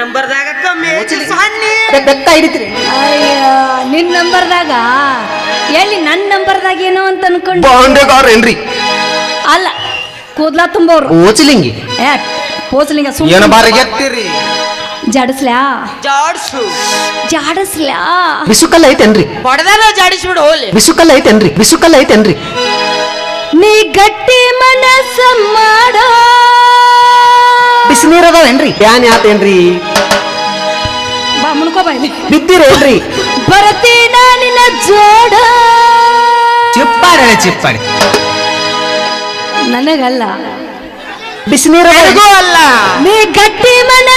ನಂಬರ್ದಾಗ ಕಮ್ಮಿ ಐತಿ ಸಣ್ಣಿ ಬೆತ್ತ ಹಿಡಿತೀರಿ ಅಯ್ಯ ನಿನ್ ನಂಬರ್ದಾಗ? ಎಲ್ಲಿ ನನ್ನ ನಂಬರ್ದಾಗ ಏನೋ ಅಂತ ಅನ್ಕೊಂಡು ಬಾಂಡೆಗಾರ ಏನ್ರಿ ಅಲ್ಲ ಕೂದ್ಲ ತುಂಬೋರು. ಓಚಲಿಂಗಿ? ಏ ಪೋಸ್ಲಿಂಗ ಏನ ಸುಮ್ಮನೆ ಬಾರಿಗೆ ಎತ್ತಿರಿ? ಜಾಡಿಸ್ಲ್ಯಾ ಜಾಡ್ಸು. ಜಾಡಿಸ್ಲ್ಯಾ ಬಿಸುಕಲ್ಲ ಐತೇನ್ರಿ? ಹೊಡೆದಾರ ಜಾಡಿಸ್ಬಿಡು ಹೋಲಿ ಬಿಸುಕಲ್ಲ ಐತೇನ್ರಿ? ಬಿಸುಕಲ್ಲ ಐತೇನ್ರಿ? ನೀ ಗಟ್ಟಿ ಮನಸ್ಸ ಮಾಡ ಬಿಸಿನೀರ್ ಅದಾವೇನ್ರಿ? ಫ್ಯಾನ್ ಯಾತೇನ್ರಿ? ಬಾ ಮುನ್ಕೋ ಬಾ ಇಲ್ಲಿ ಬಿದ್ದಿರೇನ್ರಿ ಬರ್ತೀನ ನಿನ್ನ ಜೋಡ ಚಿಪ್ಪಾರೆ ಚಿಪ್ಪಾರೆ ನನಗಲ್ಲ ಬಿಸಿನೀರ್ ನನಗೂ ಅಲ್ಲ ನೀ ಗಟ್ಟಿ ಮನಸ್ಸ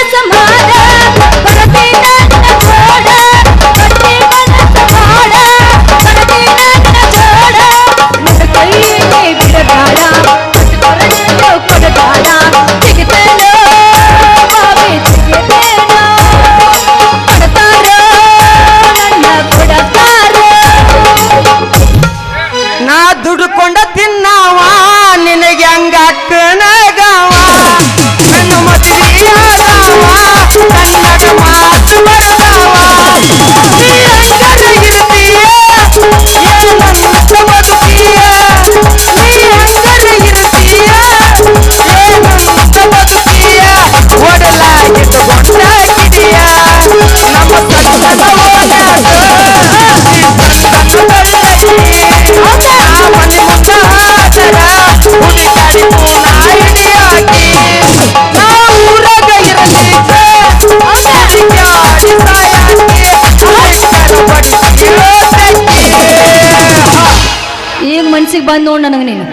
ಬಂದ್ ನೋಡ್ ನನಗೆ ನೀನು.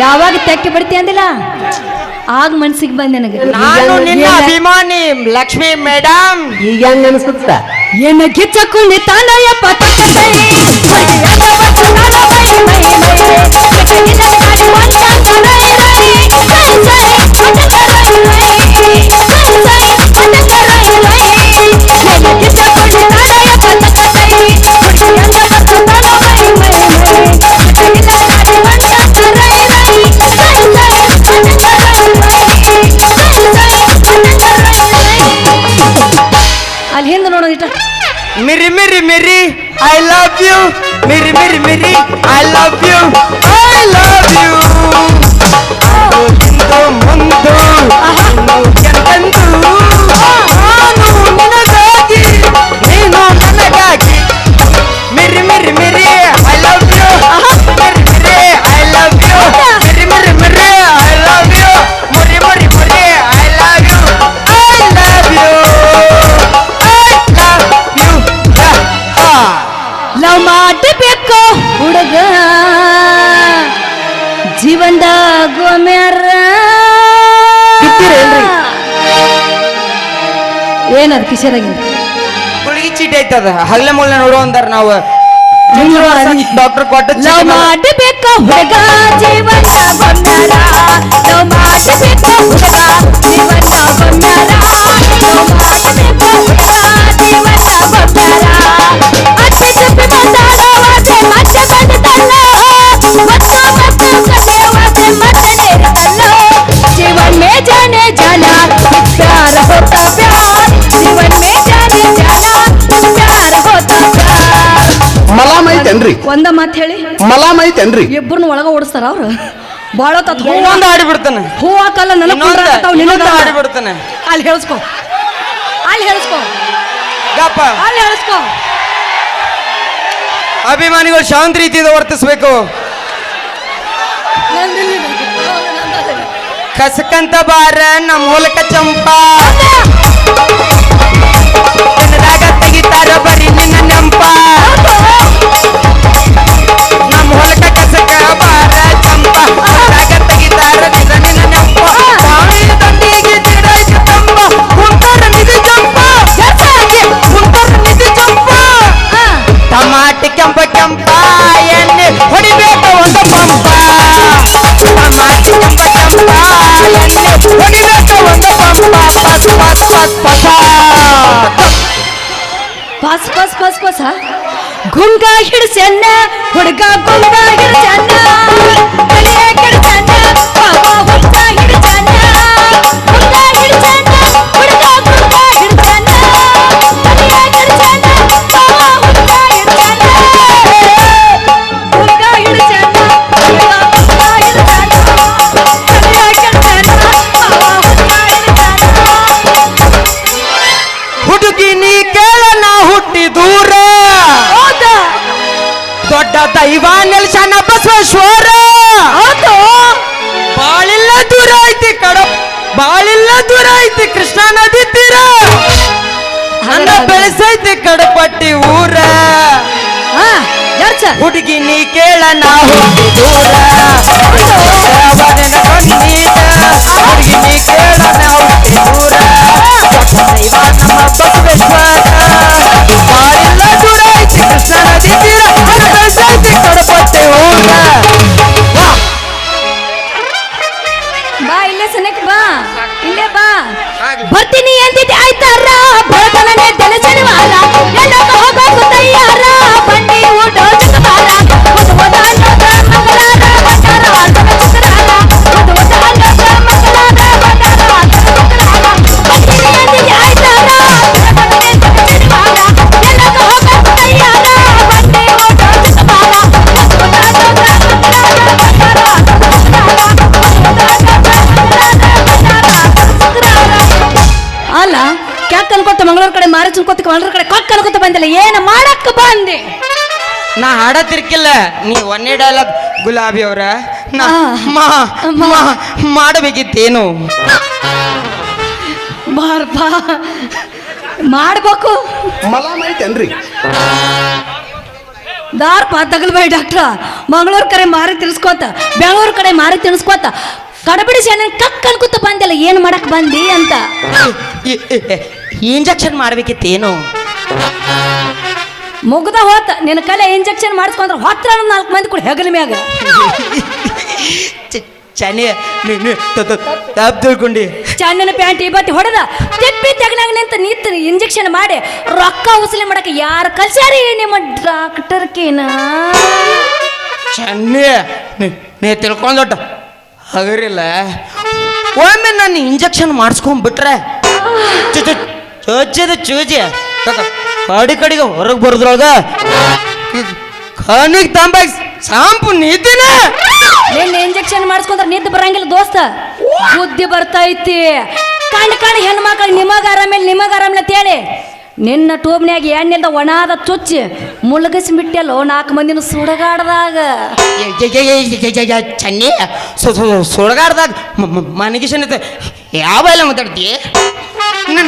ಯಾವಾಗ ತೆಕ್ಕಿ ಬಿಡ್ತಿ ಅಂದಿಲ್ಲ? ಆಗ ಮನ್ಸಿಗೆ ಬಂದ್ ನನಗೆ. ನಾನು ನಿನ್ನ ಅಭಿಮಾನಿ ಲಕ್ಷ್ಮಿ ಮೇಡಮ್ ಈಗ ಹೆಂಗ್ ಅನ್ಸುತ್ತ ಏನ ಗಿಚ್ಚಕ್ಕುಂಡಿ ತಾನಯ್ಯಪ್ಪ ತಕ್ಕಂತೈ love you. ಏನದು ಕಿಶೆದಾಗಿಂದ ಗುಳಿಗೆ ಚೀಟಿ ಐತದ ಹಗ್ಲೆ ಮುಳ್ಳೆ ನೋಡು ಅಂದಾರ ನಾವು. ಡಾಕ್ಟರ್ ಕೊಟ್ಟ ಲವ್ ಮಾಡಬೇಕು ಹುಡುಗ ಜೀವನದಾಗ ಒಮ್ಮ್ಯಾರ ಲವ್ ಮಾಡಬೇಕು ಹುಡುಗ ಜೀವನದಾಗ ಒಮ್ಮ್ಯಾರ ಲವ್ ಮಾಡಬೇಕು ಹುಡುಗ ಜೀವನದಾಗ ಒಮ್ಮ್ಯಾರ ಅತ್ತೆ ತಪ್ಪಿ ಮಾತಾಡೋವಾದ್ರೆ ಮತ್ತೆ ಬಂದಲ್ಲ ಮತ್ತು ಐತೇನ್ರಿ ಒಂದ ಮಾತ್ ಹೇಳಿ. ಮಲಾಮ್ ಐತೇನ್ರಿ ಇಬ್ಬರನ್ನ ಒಳಗ ಓಡಿಸ್ತಾರ ಅವ್ರು. ಬಾಳ ತತ್ ಇನ್ನೊಂದು ಹಾಡಿ ಬಿಡ್ತಾನೆ. ಹೂ ಹಾಕಲ್ಲ ನನಗ್ ಕುಂದ್ರಾಕತ್ತಾವ್ ನಿನಗ್ ಇನ್ನೊಂದು ಬೇಡ. ಹಾಡಿ ಬಿಡ್ತಾನೆ. ಅಲ್ಲಿ ಹೇಳಿಸ್ಕೊ. ಅಲ್ಲಿ ಹೇಳಿಸ್ಕೊ. ಗಪ್ಪ. ಅಲ್ಲಿ ಹೇಳಿಸ್ಕೊ. ಅಭಿಮಾನಿಗಳು ಶಾಂತ ರೀತಿಯಿಂದ ವರ್ತಿಸ್ಬೇಕು. ಕಸಕಂತ ಬಾರ ನಮ್ಮ ಮೂಲಕ ಚಂಪಾ. ತೆಗಿತಾರ ಬರೀ ಬಸ್ ಬಸ್ ಬಸ್ ಪಸ ಗುಂಗ ಹಿಡ್ಸನ್ನ ಹುಡುಗ ಗುಂಗ ಹಿಡ್ಸನ್ನ ದೂರ. ದೊಡ್ಡ ದೈವ ನಿಲ್ಸನ ಬಸವೇಶ್ವರ. ಬಾಳಿಲ್ಲ ದೂರ ಐತಿ ಕಡಪ್ ಬಾಳಿಲ್ಲ ದೂರ ಐತಿ ಕೃಷ್ಣ ನದಿ ತೀರ. ಹಣ ಬೆಳೆಸೈತಿ ಕಡಪಟ್ಟಿ ಊರ. ಹುಡುಗಿ ನೀ ಕೇಳ ನಾವು ದೂರ. ಹುಡುಗಿ ನೀ ಕೇಳ ನಾವು ದೂರ. ಕೃಷ್ಣ ನದಿ ತೀರ ನನ್ನ ಬೆಳೆಸೈತಿ ಕಡಪಟ್ಟಿ ಊರ ಬಂದಿಲ್ಲ ಏನ ಮಾಡಕ್ಕೆ ಬಂದೆ ನಾ ಹಾಡತಿರ್ಕಿಲ್ಲ ನೀ ಒಂದೇ ಡೈಲಾಗ್ ಗುಲಾಬಿ ಅವರ ನಾ. ಮಾ ಮಾಡಬೇಕಿತ್ತೇನು ಬಾರ್ಪ ಮಾಡ್ಬೇಕು ಮಲಾಮ್ ದಾರ್ ದಾರ್ಪ ತಗಲ್ಬೇಡಿ ಡಾಕ್ಟ್ರ ಮಂಗಳೂರು ಕಡೆ ಮಾರಿ ತಿಳ್ಸ್ಕೊತ ಬೆಂಗಳೂರು ಕಡೆ ಮಾರಿ ತಿಳ್ಸ್ಕೊತ ಕಡಬಿಡಿಸಿ ಅಣ್ಣ ಕಕ್ ಅನ್ಕೋತ ಬಂದಿಲ್ಲ ಏನ್ ಮಾಡಕ್ ಬಂದಿ ಅಂತ ಇಂಜೆಕ್ಷನ್ ಮಾಡ್ಬೇಕಿತ್ತೇನು ಮುಗ್ದ ಹೋತ ನಿನ್ನ ಕಲೆ ಇಂಜೆಕ್ಷನ್ ಮಾಡಿಸ್ಕೊಂಡ್ರೆ ಹೊತ್ರ ನಾಲ್ಕು ಮಂದಿ ಕೂಡ ಹೆಗಲ ಮ್ಯಾಗ ಚ- ಚನಿ ತಪ್ಪು ತಿಳ್ಕೊಂಡಿ ಚಂದನ ಪ್ಯಾಂಟ್ ಇವತ್ತು ಹೊಡೆದ ತಿಪ್ಪಿ ತೆಗನಾಗ ನಿಂತ ನಿಂತ ಇಂಜೆಕ್ಷನ್ ಮಾಡಿ ರೊಕ್ಕ ಉಸಲಿ ಮಾಡಕ್ಕೆ ಯಾರು ಕಲ್ಸ್ಯಾರಿ ನಿಮ್ಮ ಡಾಕ್ಟರ್ ಕೇನ ಚನ್ನಿ ನೀ- ತಿಳ್ಕೊಂಡೊಟ್ಟ ಹಗರಿಲ್ಲ ಒಮ್ಮೆ ನಾನು ಇಂಜೆಕ್ಷನ್ ಮಾಡಿಸ್ಕೊಂಡ್ಬಿಟ್ರೆ ಚೋಚದ ಚೂಜಿ ಕಡಿ ಕಡಿಗೆ ಹೊರಗೆ ಬರೋದ್ರೊಳಗ ಕಣ್ಣಿಗೆ ತಂಬ ಶಾಂಪು ನಿದ್ದಿನ? ನಿನ್ನ ಇಂಜೆಕ್ಷನ್ ಮಾಡಿಸ್ಕೊಂಡ್ರೆ ನಿದ್ದೆ ಬರಂಗಿಲ್ಲ ದೋಸ್ತ. ಬುದ್ಧಿ ಬರ್ತೈತಿ. ಕಣ್ ಕಣ್ ಹೆಣ್ಮಕ್ಳು ನಿಮಗ ಆರಾಮಿಲ್ಲ ನಿಮಗ ಆರಾಮಿಲ್ಲ ಅಂತೇಳಿ ನಿನ್ನ ಟೂಬ್ನ್ಯಾಗ ಎಣ್ಣೆಲ್ದ ಒಣಾದ ಚುಚ್ಚಿ ಮುಳುಗಿಸಿ ಬಿಟ್ಟೆಲ್ಲೋ ನಾಲ್ಕು ಮಂದಿನ ಸುಡಗಾಡ್ದಾಗ. ಚನ್ನಿ ಸುಡಗಾಡ್ದಾಗ ಮನಗಿಶನ್ ಯಾವ ಎಲ್ಲ ಮಾತಾಡ್ತಿ?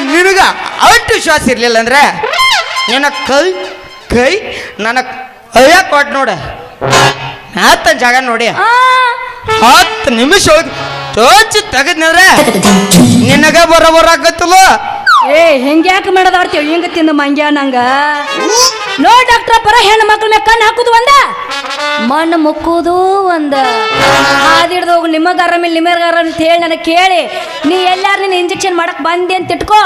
ನಿನಗ ಅಷ್ಟು ವಿಶ್ವಾಸ ಇರಲಿಲ್ಲ ಅಂದ್ರೆ ನಿನ್ನ ಕೈ ಕೈ ನನ್ನ ಅಯ್ಯ ಕೊಟ್ ನೋಡ. ಹತ್ತ ಜಾಗ ನೋಡಿ. ಹತ್ತು ನಿಮಿಷ ಒಳಗೆ ತೋಚಿ ತೆಗದ್ನಂದ್ರೆ ನಿನಗ ಬರೋ ಬರಾಕತ್ತಲ್ಲ ಏ ಹೆಂಗ್ಯಾಕ ಮಾಡದಾಡ್ತೀವಿ ಹಿಂಗ ತಿಂದು ಮಂಗ್ಯ ನಂಗ? ನೋ ಡಾಕ್ಟ್ರ ಪರ ಹೆಣ್ಣು ಮಕ್ಕಳ ಮೇಲೆ ಕಣ್ಣು ಹಾಕುದು ಒಂದ? ಮಣ್ಣು ಮುಕ್ಕುದು ಒಂದ. ಹಾದಿಡ್ದು ಹೋಗು ನಿಮಗ ಮೇಲೆ ನಿಮಗ ಆರಾಮ ಅಂತ ಹೇಳಿ ನನಗೆ ಕೇಳಿ. ನೀ ಎಲ್ಲಾರು ನಿನ್ನ ಇಂಜೆಕ್ಷನ್ ಮಾಡಕ್ ಬಂದೆ ಅಂತ ಇಟ್ಕೋ.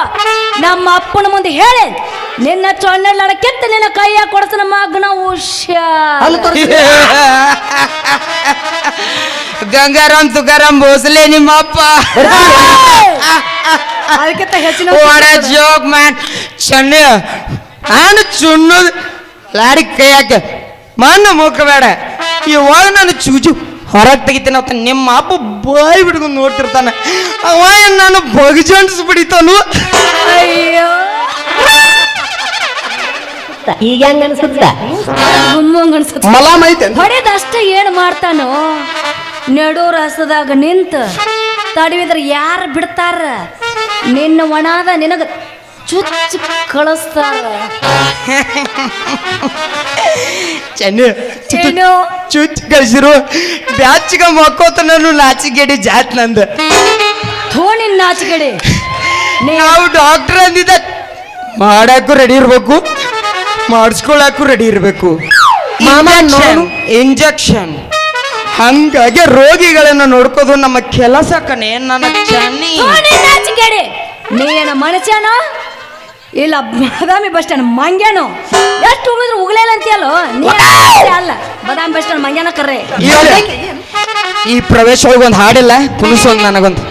ನಮ್ಮ ಅಪ್ಪನ ಮುಂದೆ ಹೇಳಿ. ನಿನ್ನ ಚೊಣ್ಣ ಕೆತ್ತ ನಿನ್ನ ಕೈಯ ಕೊಡಸ ನಮ್ಮ ಅಗ್ನ ಉಷ್ಯ ಗಂಗಾರಾಮ್ ತುಕಾರಾಮ್ ಭೋಸಲೆ ನಿಮ್ಮ ಅಪ್ಪ. ಅದಕ್ಕಿಂತ ಹೆಚ್ಚಿನ ಜೋಗ್ ಜೋಕ್ ಮ್ಯಾನ್ ಚೆನ್ನ ನಾನು ಚುಣ್ಣದು ಲಾಡಿ ಕೈ ಹಾಕ ಮಣ್ಣು ಮುಖ ಬೇಡ. ಇವಾಗ ನಾನು ಚುಚು ಹೊರಗೆ ತೆಗಿತೇನೆ ನಿಮ್ಮ ಅಪ್ಪ ಬಾಯಿ ಬಿಡ್ಕೊಂಡು ನೋಡ್ತಿರ್ತಾನೆ. ಅವ ನಾನು ಬಗಜನ್ಸ್ ಬಿಡಿತಾನು. ಅಯ್ಯೋ. ಈಗ ಹೆಂಗ ಅನ್ಸುತ್ತ? ಮಲಾಮೈತೆ ಅನ್ಸುತ್ತೆ. ಮಲಾಮ್ ಐತೇನ್ರಿ ಹೊಡೆದಷ್ಟೇ ಏನು ಮಾಡ್ತಾನೋ? ನಡು ರಸದಾಗ ನಿಂತ ತಡವಿದ್ರೆ ಯಾರು ಬಿಡ್ತಾರ? ನಿನ್ನ ಒಣಾದ ನಿನಗ ಚುಚ್ಚು ಕಳಿಸ್ತಾರ ಚೆನ್ನ ಚೆನ್ನ ಚುಚ್ಚು ಕಳಿಸಿರು. ಬ್ಯಾಚಿಗ ಮಕ್ಕೋತ ನಾನು ನಾಚಿಗೇಡಿ ಜಾತ್ ನಂದು. ಥೋಣಿ ನಾಚಿಗೆಡಿ ನೀ ನಾವು ಡಾಕ್ಟರ್ ಅಂದಿದ್ದ ಮಾಡಕ್ಕೂ ರೆಡಿ ಇರಬೇಕು ಮಾಡಿಸ್ಕೊಳಕ್ಕೂ ರೆಡಿ ಇರಬೇಕು. ಇಂಜೆಕ್ಷನ್ ಹಂಗಾಗಿ ರೋಗಿಗಳನ್ನ ನೋಡ್ಕೋದು ನಮ್ಮ ಕೆಲಸ ಕಣೆ ನನ್ನ ಚೆನ್ನಿ. ನೀ ಏನ ಮನುಷ್ಯನೋ? ಇಲ್ಲ ಬಾದಾಮಿ ಬಸ್ ಸ್ಟ್ಯಾಂಡ್ ಮಂಗ್ಯಾನು ಎಷ್ಟು ಉಳಿದ್ರು ಉಗ್ಲಿಲ್ಲ ಅಂತೀಯಲ್ಲೋ? ಅಲ್ಲ? ಬದಾಮಿ ಬಸ್ ಸ್ಟ್ಯಾಂಡ್ ಮಂಗ್ಯಾನ ಕರ್ರೆ. ಈ ಪ್ರವೇಶ ಒಳಗೊಂದು ಹಾಡಿಲ್ಲ ಕುಣಿಸೋದು ನನಗೊಂದು.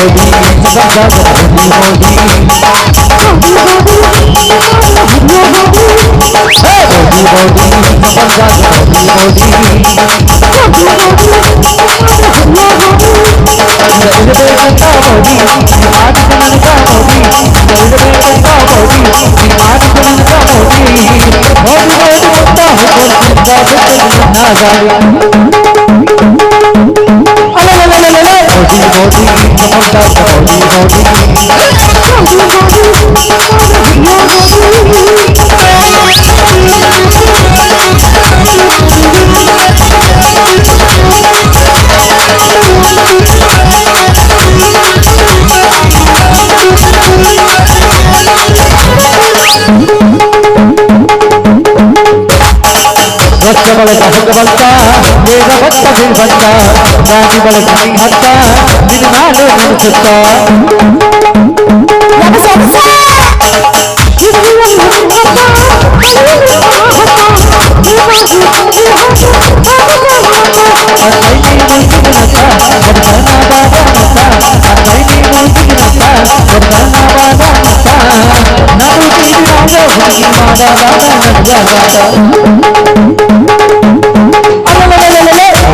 गोरी दादा गोरी गोरी गोरी गोरी दादा गोरी गोरी गोरी गोरी गोरी आज कल का गोरी गोरी गोरी गोरी आज कल का गोरी गोरी गोरी होता है गोरी दादा गोरी ना जाए अरे अरे अरे अरे गोरी गोरी Thank you. हस्त बलता हस्त बलता मेरा भत्ता फिर भत्ता नानी बलता हत्ता दिन माले मन सुत्ता Thank you.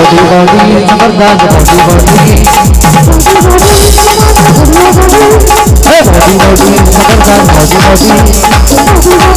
Body body ज़बरदस्त बॉडी बॉडी अरे बॉडी बॉडी ज़बरदस्त बॉडी बॉडी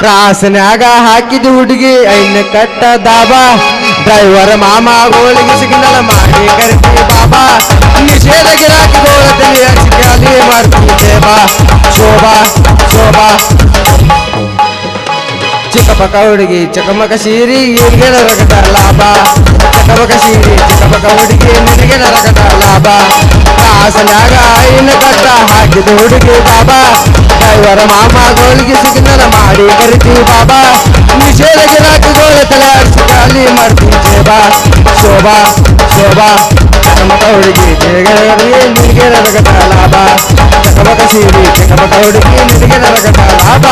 ಕ್ರಾಸ್ನ್ಯಾಗ ಹಾಕಿದ ಹುಡುಗಿ, ಐನ್ ಕಟ್ಟ ದಾಬಾ. ಡ್ರೈವರ್ ಮಾಮ ಗೋಳಿಗೆ ಸಿಗ್ನಲ್ ಮಾಡಿ ಕರಿತಿ ಬಾಬಾ ನಿಷೇಧ ಗಿರಾಕಿ ಗೋಳದಲ್ಲಿ ಖಾಲಿ ಮಾಡ್ತಿದ್ದೆ ಬಾ. ಶೋಭಾ ಶೋಭಾ ಚಿಕ್ಕಪಕ್ಕ ಹುಡುಗಿ ಚಕಮಕ ಸೀರಿ ನಿನಗೆ ನರಕಟ ಲಾಭ ಚಕಮಕ ಸೀರಿ ಚಿಕ್ಕಪಕ್ಕ ಹುಡುಗಿ ನಿನಗೆ ನರಕಟ ಲಾಭ ಕಾಸನ್ಯಾಗ ಐನ ಕಟ್ಟ ಹಾಕಿದ ಹುಡುಗಿ ಬಾಬಾ ಡ್ರೈವರ ಮಾಮ ಗೋಳಿಗೆ ಸಿಗ್ನಲ್ ಮಾಡಿ ಕರಿತೀವಿ ಬಾಬಾ ನಿಷೇಧ ಗಿರಾಕಿಗೋಳ ತಲೆ ಆಡಿಸಿ ಖಾಲಿ ಮಾಡ್ತೀವಿ ಬಾ ಶೋಭಾ ಶೋಭಾ ಚಕಮಕ ಹುಡುಗಿ ನಿನಗೆ ನರಕಟ ಲಾಭ ಚಕಮಕ ಸೀರಿ ಚಿಕ್ಕಪಕ್ಕ ಹುಡುಗಿ ನಿನಗೆ ನರಕಟ ಲಾಭ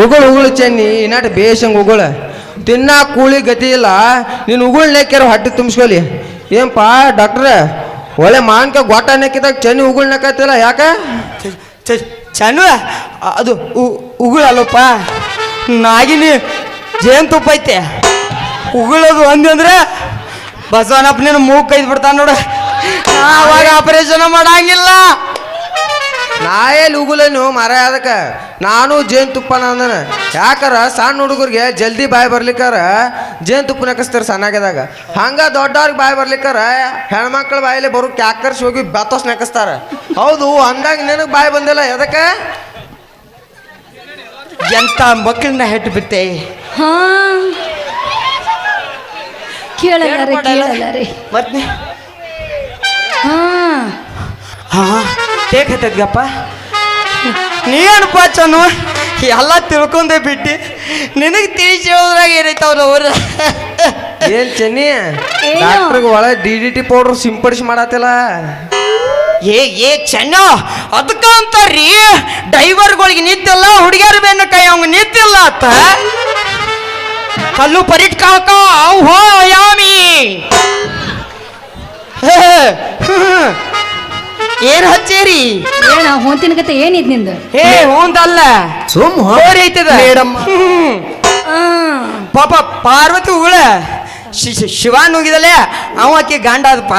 ಉಗುಳು ಉಗುಳು ಚೆನ್ನಿ ನಾಟ ಬೇಷಂಗೆ ಉಗುಳ. ತಿನ್ನ ಕೂಳಿ ಗತಿ ಇಲ್ಲ. ನೀನು ಉಗುಳು ನೆಕ್ಕಾರ ಹೊಟ್ಟೆ ತುಂಬಿಸ್ಕೊಲಿ. ಏನಪ್ಪ ಡಾಕ್ಟ್ರ? ಒಳ್ಳೆ ಮಾನ್ಕ ಗೊಟ್ಟ ನೆಕ್ಕಿದಾಗ ಚೆನ್ನಿ ಉಗುಳ್ ನೆಕ್ಕತ್ತಿಲ್ಲ ಯಾಕ? ಚನ್ನು ಅದು ಉಗುಳಲ್ಲಪ್ಪ ನಾಗಿನಿ ಜೇನ್ ತುಪ್ಪ ಐತೆ. ಉಗುಳದು ಒಂದ್ ಅಂದ್ರೆ ಬಸವನಪ್ಪನೇನು ಮೂಗು ಕೈದ್ ಬಿಡ್ತಾನ ನೋಡು. ಆವಾಗ ಆಪರೇಷನ್ ಮಾಡಂಗಿಲ್ಲ. ನಾ ಎಲ್ಲಿ ಉಗುಲೇನು ಮರ ಅದಕ್ಕೆ? ನಾನು ಜೇನುತುಪ್ಪನ ಅಂದನ. ಯಾಕಾರ ಸಣ್ಣ ಹುಡುಗರಿಗೆ ಜಲ್ದಿ ಬಾಯಿ ಬರ್ಲಿಕ್ಕಾರ? ಜೇನುತುಪ್ಪನ ಹಾಕಿಸ್ತಾರೆ ಸಣ್ಣಾಗದಾಗ ಹಂಗ ದೊಡ್ಡವ್ರಿಗೆ ಬಾಯಿ ಬರ್ಲಿಕ್ಕಾರ? ಹೆಣ್ಮಕ್ಳ ಬಾಯಲ್ಲಿ ಬರು ಕ್ಯಾಕರ್ಸ್ ಹೋಗಿ ಬತ್ತೋಸ್ ನಕಸ್ತಾರ ಹೌದು ಅಂದಾಗ ನಿನಗೆ ಬಾಯಿ ಬಂದಿಲ್ಲ ಎದಕ್ಕೆ? ಎಂತ ಮಕ್ಕಳನ್ನ ಹೆಟ್ಟು ಬಿಟ್ಟೆ? ಹಾ. ಕೇಳಲ್ಲ ರೀ ಕೇಳಲ್ಲ ರೀ. ಮತ್ತೆ ಹಾ. ಹಾ ನೀ ನೀನಪ್ಪ ಚನ್ನು ಎಲ್ಲ ತಿಳ್ಕೊಂಡೆ ಬಿಟ್ಟು. ನಿನಗೆ ತಿಳಿಸಿ ಹೋದ್ರಾಗ ಏನೈತವ್ರ ಅವ್ರ? ಏನ್ ಚೆನ್ನಿ? ಡಾಕ್ಟ್ರಿಗೆ ಒಳಗೆ ಡಿ ಡಿ ಟಿ ಪೌಡ್ರ್ ಸಿಂಪಡಿಸಿ ಮಾಡತ್ತಿಲ್ಲ? ಏ ಏ ಚೆನ್ನ ಅದಕ್ಕ ಅಂತಾರ್ರಿ? ಡೈವರ್ಗಳಿಗೆ ನಿಂತಿಲ್ಲ ಹುಡುಗಿಯರ ಬೆನ್ನ ಕೈ ಅವಂಗ ನಿಂತಿಲ್ಲ ಅತ್ತ ಕಲ್ಲು ಪರಿಟ್ ಕಾಕ ಹೋ ಯಾಮಿ. ಹೇ. ಏನ್ ಹಚ್ಚೇರಿ? ಏನ ಹೊಂತಿನ ಕತೆ ಏನಿದ್ ನಿಂದು? ಏ ಹೋಂದಲ್ಲ. ಸುಮ್ ಹೋರಿ ಐತದ ಮೇಡಮ್ ಪಾಪ ಪಾರ್ವತಿ ಉಗುಳ ಶಿ- ಶಿ- ಶಿವ ನುಗಿದಲೆ. ಅವ ಆಕೆ ಗಂಡ ಅದಪ್ಪ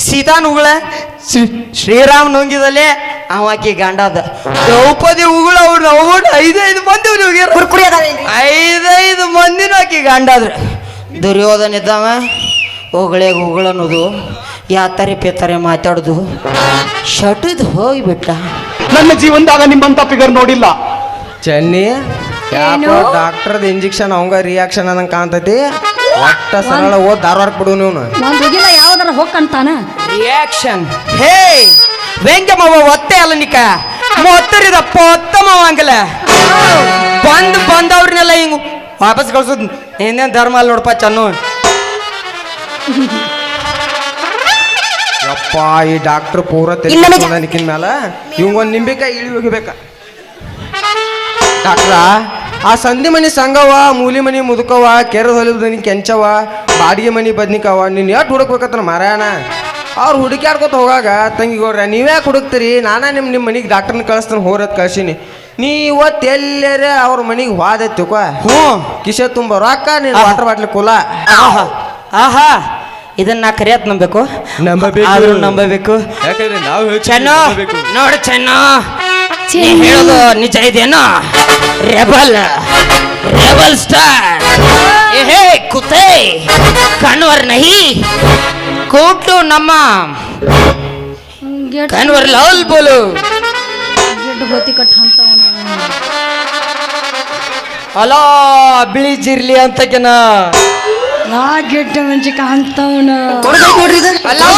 ಸೀತಾ ನುಗುಳ ಶ್ರೀರಾಮ್ ನುಂಗಿದಲೆ. ಅವ ಆಕೆ ಗಂಡ ಅದ ದ್ರೌಪದಿ ಉಗುಳ ಅವ್ರು ಅವ್ರು ಐದೈದು ಮಂದಿ ನುಗ್ಗ್ಯಾರ ಐದೈದು ಮಂದಿನೂ ಆಕೆ ಗಂಡ ದುರ್ಯೋಧನ ಇದ್ದಾವ. ಉಗುಳೆ ಉಗುಳ ಅನ್ನೋದು ಯಾತರೆ ಪೇತರೆ ಮಾತಾಡೋದು? ಶಟದ್ ಹೋಗಿಬಿಟ್ಟ ನನ್ನ ಜೀವನದಾಗ ನಿಮ್ಮಂತ ಫಿಗರ್ ನೋಡಿಲ್ಲ. ಚೆನ್ನಿ ಯಾಕೋ? ಡಾಕ್ಟರ್ದ ಇಂಜೆಕ್ಷನ್ ಅವಂಗ ರಿಯಾಕ್ಷನ್ ಅನ್ನಂಗೆ ಕಾಣ್ತೈತಿ. ಒಟ್ಟ ಸರಳ ಓದ್ ಧಾರವಾಡ ಬಿಡು ನೀವು ಒಂದ್ ಯಾವ್ದಾರ ಹೋಗ್ಕಂತಾನ ರಿಯಾಕ್ಷನ್ ಹೇ ವ್ಯಂಗ್ಯಮವ ಒತ್ತೆ ಅಲ್ಲ ನಿಕ ಮೊತ್ತರಿದ ಪೊತ್ತಮವ ಹಂಗಲ್ಲ ಬಂದ್ ಬಂದವ್ರನ್ನೆಲ್ಲ ಹಿಂಗ್ ವಾಪಸ್ ಕಳ್ಸೋದು. ಏನೇನ್ ಧರ್ಮ ಅಲ್ಲಿ ನೋಡಪ್ಪ ಚನ್ನು. ಯಪ್ಪ ಈ ಡಾಕ್ಟರ್ ಪೂರ ನಿಕ್ಕಿನ ಮ್ಯಾಲ? ಇವಂಗ ಒಂದ್ ನಿಂಬೆಕಾಯಿ ಇಳಿ ಹೋಗಿಬೇಕ. ಡಾಕ್ಟ್ರ ಆ ಸಂಧಿ ಮನಿ ಸಂಗವ ಮೂಲಿ ಮನಿ ಮುದುಕವ ಕೆರೆ ಹೊಲಿದ ನಿನ್ ಕೆಂಚವ ಬಾಡಿಗೆ ಮನಿ ಬದ್ನಿಕವ ನೀನ್ ಎಷ್ಟು ಹುಡುಕ್ಬೇಕತ್ತ ಮಾರಾಯಣ? ಅವ್ರು ಹುಡುಕ್ಯಾಡ್ಕೊತ ಹೋಗಾಗ ತಂಗಿಗೋಡ್ರ ನೀವೇ ಹುಡುಕ್ತೀರಿ? ನಾನಾ ನಿಮ್ಮ ನಿಮ್ಮ ಮನಿಗೆ ಡಾಕ್ಟರ್ನ ಕಳಿಸ್ತಾನೆ ಹೋರತ್ ಕಳ್ಸೀನಿ. ನೀ ಇವತ್ತು ಎಲ್ಲರೇ ಅವ್ರ ಮನಿಗೆ ಹೋದೈತಿಕೋ ಹ್ಞೂ. ಕಿಶೆ ತುಂಬ ರೊಕ್ಕ ನೀನು ವಾಟರ್ ಬಾಟ್ಲಿ ಕುಲ. ಆಹಾ. ಆಹಾ. ಇದನ್ನ ನಾ ಕರಿಯತ್ ನಂಬೇಕು ನಂಬಬೇಕು. ಆದ್ರೂ ನಂಬಬೇಕು. ಯಾಕಂದ್ರೆ ನಾವು ಚೆನ್ನು ನೋಡು ಚೆನ್ನ. ನೀ. ಹೇಳೋದು ನಿಜ ಇದೇನೋ ರೆಬಲ್ ರೆಬಲ್ ಸ್ಟಾರ್. ಏ ಹೇ ಕುತ್ತೆ ಕಣ್ವರ್ ನಹಿ ಕೂಟು ನಮ್ಮ ಕಣ್ವರ್ ಲೌಲ್ ಬೋಲು. ಅಲೋ ಬಿಳಿ ಜಿರ್ಲಿ ಅಂತಕೆನ. ನಾ ಗಿಡ್ಡ ಮೆಣಸಿಕ ಅಂತವನ ಅಲೋ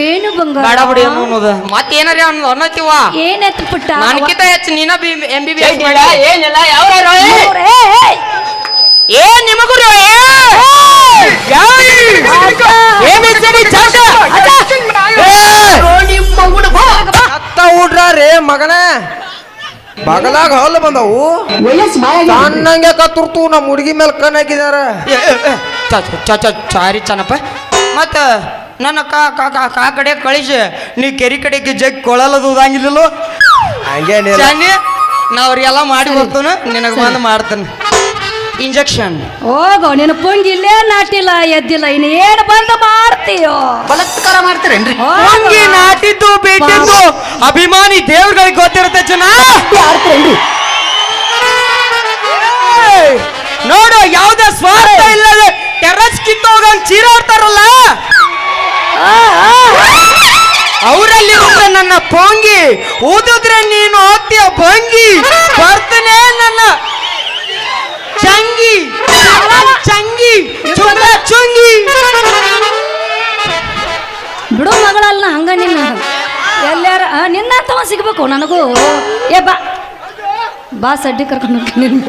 ಏನು ಬಂಗಾರ ಬೇಡ ಬಿಡಿ ಅನ್ನೋದು. ಮತ್ತೆ ಏನಾರ ಅನ್ನೋ ಅನ್ನತ್ತೀವ ಏನಾಯ್ತು ಪುಟ್ಟ? ನನಗಿಂತ ಹೆಚ್ಚು ನೀನ B M B B S ಏನಿಲ್ಲ ಯಾವ ಏ! ನಿಮಗೂ ರೀ, ಏ! ಮಗನ. ಬಗಲಾಗ ಹಲ್ಲು ಬಂದವು. ಸಣ್ಣಂಗೆ ಕತ್ತುರ್ತು ನಮ್ಮ ಹುಡುಗಿ ಮೇಲೆ ಕಣ್ ಹಾಕಿದಾರ. ಚಾರಿ ಚನಪ್ಪ ಮತ್ತ ನನ್ನ ಕಾ ಕಾ ಕಾ ಕಾ ಕಡೆ ಕಳಿಸಿ ನೀ ಕೆರಿ ಕಡೆಗೆ ಜಗ್ ಕೊಳಲದು ಚಾನಿ ನಾ ಅವ್ರಿಗೆಲ್ಲ ಮಾಡಿ ಬರ್ತಾನ ನಿನಗೆ ಬಂದು ಮಾಡ್ತಾನೆ. ಇಂಜೆಕ್ಷನ್ ಹೋಗೋ ನಿನ್ನ ಪುಂಗಿ ಇಲ್ಲೇ ನಾಟಿಲ್ಲ ಎದ್ದಿಲ್ಲ ಇನ್ನು ಏನು ಬಂದು ಮಾಡ್ತೀಯೋ ಬಲತ್ಕಾರ ಮಾಡ್ತೀರೇನ್ರಿ? ಹಂಗೆ. ನಾಟಿದ್ದು ಬಿಟ್ಟಿದ್ದು ಅಭಿಮಾನಿ ದೇವ್ರಿಗೆ ಗೊತ್ತಿರುತ್ತೆ ಜನ. ಆಡ್ತೀರೇನ್ರಿ! ನೋಡು ಯಾವುದೇ ಸ್ವಾರ್ಥ ಇಲ್ಲದೆ ಟೆರಸ್ ಕಿತ್ತೋಗಂಗ್ ಚೀರಾಡ್ತಾರಲ್ಲ ಅವರಲ್ಲಿ ನನ್ನ ಪೊಂಗಿ. ಊದಿದ್ರೆ ನೀನು ಹೋಗ್ತೀಯ ಭಂಗಿ. ಬರ್ತನೇ ನನ್ನ ಚಂಗಿ. ಚಂಗಿ. ಚುಂಗ ಚುಂಗಿ. ಬಿಡು ಮಗಳಲ್ಲ ಹಂಗ ನಿನ್ನ. ಎಲ್ಲಾರ ನಿನ್ನ ತವ ಸಿಗ್ಬೇಕು ನನಗೂ. ಏ ಬಾ. ಬಾ ಸಡ್ಡಿ ಕರ್ಕೊಂಡು ನಿನ್ನ.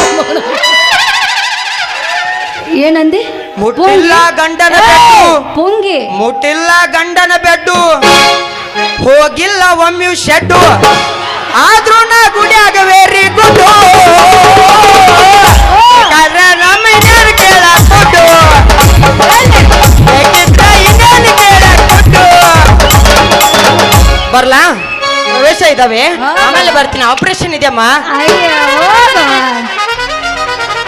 ಏನಂದಿ? ಮುಟ್ಟಿಲ್ಲ? ಗಂಡನ ಬೆಟ್ಟು. ಪುಂಗಿ. ಮುಟ್ಟಿಲ್ಲ ಗಂಡನ ಬೆಡ್ಡು. ಹೋಗಿಲ್ಲ ಒಮ್ಮೆ ಶೆಡ್ಡು. ಆದ್ರೂ ನಾ ಗುಡಿಯಾಗ ವೆರಿ ಗುಡ್ಡು ಬೇಕಾದ್ರೆ ನಮ್ಮ ಇನ್ನೇನು ಬರ್ಲಾ? ಪ್ರವೇಶ ಇದಾವೆ? ಆಮೇಲೆ ಬರ್ತೀನಿ. ಆಪರೇಷನ್ ಇದೆಯಮ್ಮ. ಅಯ್ಯೋ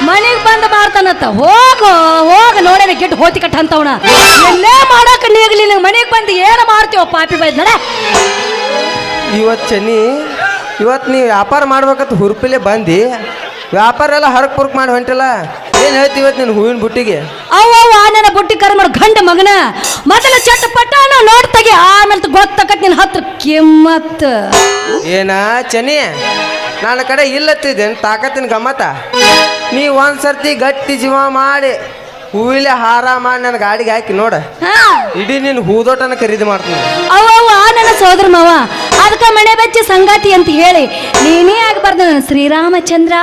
ಮನೆಗೆ ಬಂದ್ ಮಾಡ್ತಾನತ್ತ ಹೋಗು ಹೋಗ. ನೋಡೇನ ಗಿಟ್ಟು ಹೋತಿ ಕಟ್ಟ ಅಂತವನ. ಎಲ್ಲೇ ಮಾಡಕ್ ನೀಗ್ಲಿಲ್ಲ ಮನೆಗ್ ಬಂದು ಏನು ಮಾಡ್ತೀವ ಪಾಪಿ ಬೈದ್ ನಡೆ. ಇವತ್ತು ಚೆನ್ನಿ ಇವತ್ತು ನೀವು ವ್ಯಾಪಾರ ಮಾಡ್ಬೇಕಂತ ಹುರುಪಿಲೆ ಬಂದು. ವ್ಯಾಪಾರ ಎಲ್ಲ ಹರಕ್ ಪುರ್ಕ್ ಮಾಡಿ ಹೊಂಟಿಲ್ಲ. ಏನ್ ಹೇಳ್ತಿ ಇವತ್ತು ನಿನ್ನ ಹೂವಿನ ಬುಟ್ಟಿಗೆ? ಅವ್ವ ನನ್ನ ಬುಟ್ಟಿ ಕರ್ ಮಾಡು ಗಂಡ ಮಗನ. ಮೊದಲ ಚಟ್ಟ ನೋಡ್ ನೋಡ್ತಾಗೆ ಆಮೇಲೆ ಗೊತ್ತಾಕತ್ ನಿನ್ ಹತ್ರ ಕೆಮ್ಮತ್. ಏನ ಚನಿ? ನನ್ನ ಕಡೆ ಇಲ್ಲತ್ತಿದ್ದೇನೆ ತಾಕತ್ತಿನ ಗಮ್ಮತ್ತ? ನೀ ಒಂದ್ಸರ್ತಿ ಗಟ್ಟಿ ಜೀವ ಮಾಡಿ ಹೂವಿಲೆ ಹಾರ ಮಾಡಿ ನನ್ನ ಗಾಡಿಗೆ ಹಾಕಿ ನೋಡ. ಹಾ. ಇಡೀ ನಿನ್ನ ಹೂದೋಟನ ಖರೀದಿ ಮಾಡ್ತೀನಿ. ಅವ್ವ ನನ್ನ ಸೋದರ ಮಾವ ಅದಕ್ಕ ಮನೆ ಬೆಚ್ಚಿ ಸಂಗಾತಿ ಅಂತ ಹೇಳಿ ನೀನೇ ಆಗ್ಬಾರ್ದು ನನ್ನ ಶ್ರೀರಾಮಚಂದ್ರ.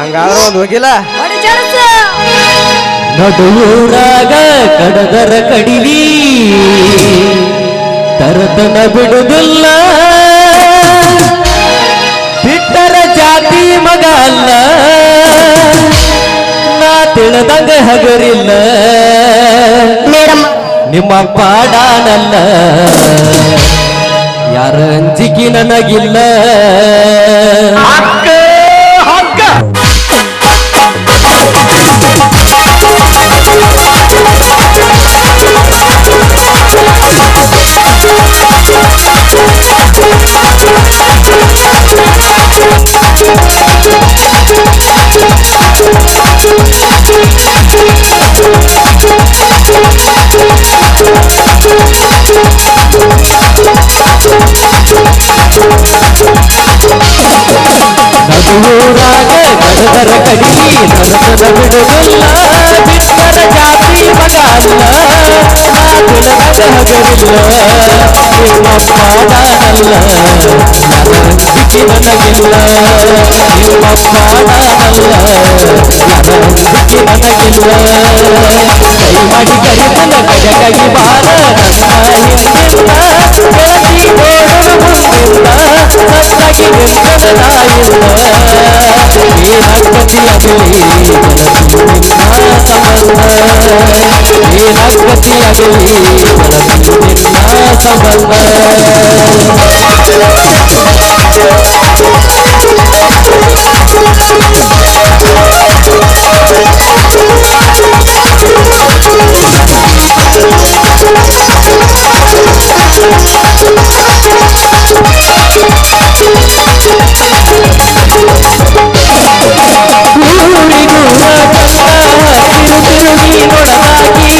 ಹಂಗಾದ್ರೆ ಒಂದು ಹೋಗಿಲ್ಲ? ಹೊಡಿ. ನಡುವೂರಾಗ ಕಡದರ ಕಡಿವಿ ತರತನ ಬಿಡುದಿಲ್ಲ. ಹಗರಿಲ್ಲ. ನಿಮ್ಮ ಪಾಡಾನಲ್ಲ ಯಾರ ಅಂಜಿಕೆ ನನಗಿಲ್ಲ. ನಗುವೂರಾಗ ಕಡದರ ಕಡಿಮೆ ನಡಸದ ಬಿಡುಗಲ್ಲ ಬಿಟ್ಟರ ಜಾತಿ ಮಗ ಅಲ್ಲ ಜಗವಿಲ್ಲ ನಿಮ್ಮ ಪಾದಾನಲ್ಲ ನನ್ನ ನಂಬಿಕೆ ನನಗಿಲ್ಲ ನಿಮ್ಮ ಕೈ ಮಾಡಿ ಕರೆತನ ಕಡೆಗಾಗಿ ಬಾರ ನನ್ನ ಹಿಂದಿಲ್ಲ ಬೆಳಗಿ ಓಡಲು ಮುಂದಿಲ್ಲ ನನ್ನಾಗಿ ನಿಂತನ ನಾಯಿಲ್ಲ ನೀನಾಗ್ಪತಿ ಅಗಲಿ ನನ್ನ इतना संभल पूरी गुड़ा गंगा तिरु तिरुगी गुड़ा की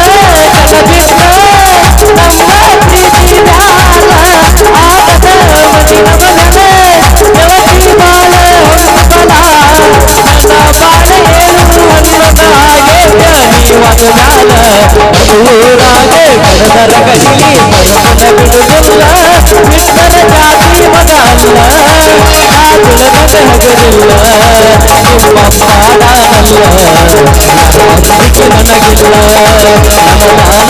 ನಿಮ್ಮ ಪಾಡಲ್ಲ ಅದಕ್ಕೆ ನನಗಿಲ್ಲ ನಮ್ಮ ಮಾನವಲಾಲ ನಮ್ಮ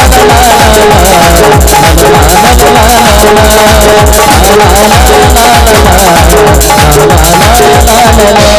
ಮಾನವಲಾಲ